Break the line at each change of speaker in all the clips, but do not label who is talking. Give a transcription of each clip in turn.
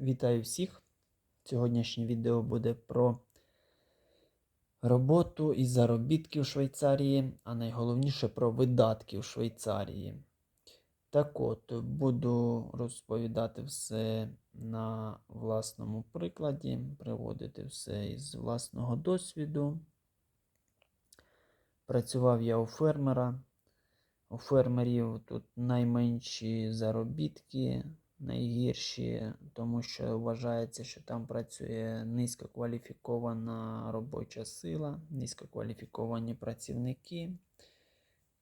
Вітаю всіх! Сьогоднішнє відео буде про роботу і заробітки в Швейцарії, а найголовніше про видатки в Швейцарії. Так от, буду розповідати все на власному прикладі, приводити все із власного досвіду. Працював я у фермера. У фермерів тут найменші заробітки, найгірші, тому що вважається, що там працює низькокваліфікована робоча сила, низькокваліфіковані працівники.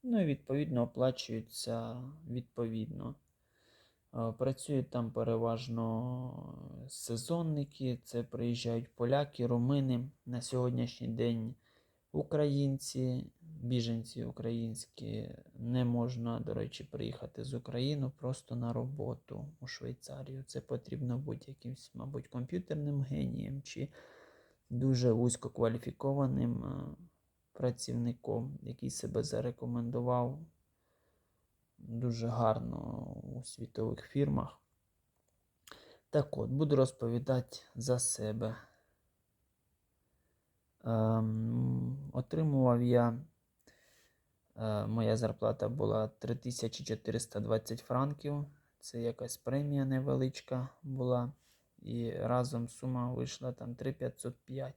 Ну і відповідно оплачуються відповідно. Е, Працюють там переважно сезонники, це приїжджають поляки, румини. На сьогоднішній день українці, біженці українські, не можна, до речі, приїхати з України просто на роботу у Швейцарію. Це потрібно бути якимсь, мабуть, комп'ютерним генієм чи дуже вузькокваліфікованим е, працівником, який себе зарекомендував дуже гарно у світових фірмах. Так от, буду розповідати за себе. Ем, отримував я, моя зарплата була 3420 франків. Це якась премія невеличка була. І разом сума вийшла там 3505.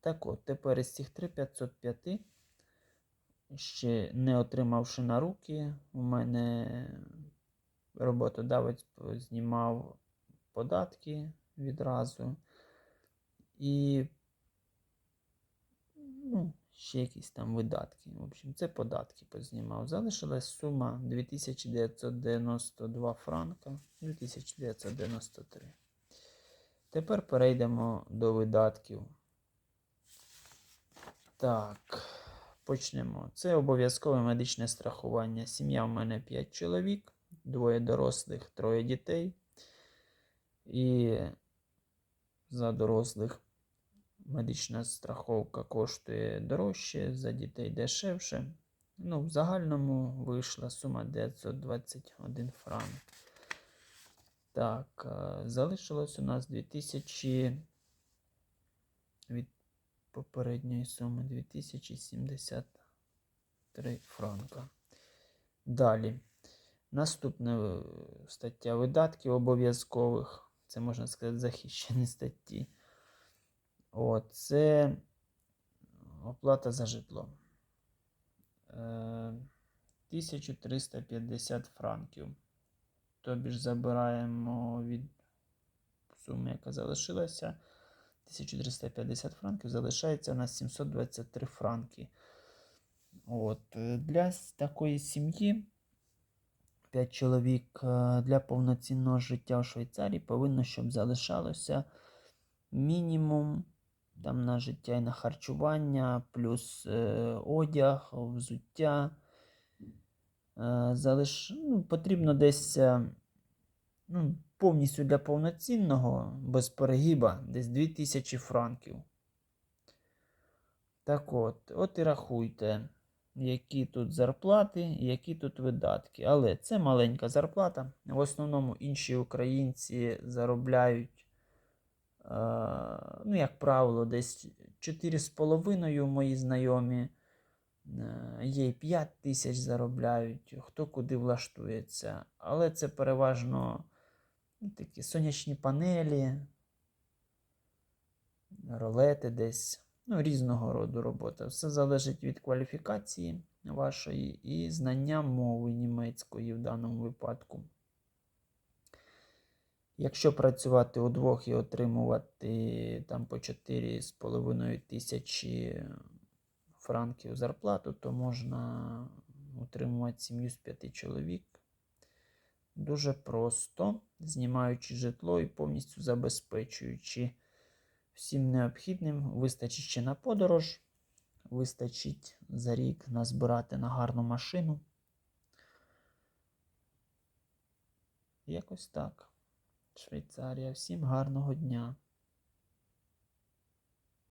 Так от, тепер із цих 3505, ще не отримавши на руки, у мене роботодавець знімав податки відразу. І ще якісь там видатки. В общем, це податки познімав. Залишилась сума 2992 франка 2993. Тепер перейдемо до видатків. Так, почнемо. Це обов'язкове медичне страхування. Сім'я в мене 5 чоловік, двоє дорослих, троє дітей. І за дорослих медична страховка коштує дорожче, за дітей дешевше. Ну, в загальному вийшла сума 921 франк. Так, е, залишилось у нас 2000 від попередньої суми 2073 франка. Далі. Наступна е, стаття видатків обов'язкових. Це можна сказати захищені статті. О, це оплата за житло. Е, 1350 франків. Тобі ж забираємо від суми, яка залишилася. 1350 франків залишається у нас 723 франки. От, е, Для такої сім'ї 5 чоловік е, для повноцінного життя в Швейцарії повинно, щоб залишалося мінімум там на життя і на харчування, плюс е, одяг, взуття. Е, залиш... ну, Потрібно десь е, ну, повністю для повноцінного, без перегіба, десь 2000 франків. Так от, от і рахуйте, які тут зарплати, які тут видатки. Але це маленька зарплата. В основному інші українці заробляють, ну, як правило, десь 4,5 мої знайомі. Е, Є і 5 тисяч заробляють, хто куди влаштується. Але це переважно ну, такі сонячні панелі, ролети десь, ну, різного роду робота. Все залежить від кваліфікації вашої і знання мови німецької в даному випадку. Якщо працювати удвох і отримувати там по 4,5 тисячі франків зарплату, то можна утримувати сім'ю з п'яти чоловік. Дуже просто, знімаючи житло і повністю забезпечуючи всім необхідним, вистачить ще на подорож, вистачить за рік назбирати на гарну машину. Якось так. Швейцарія. Всім гарного дня!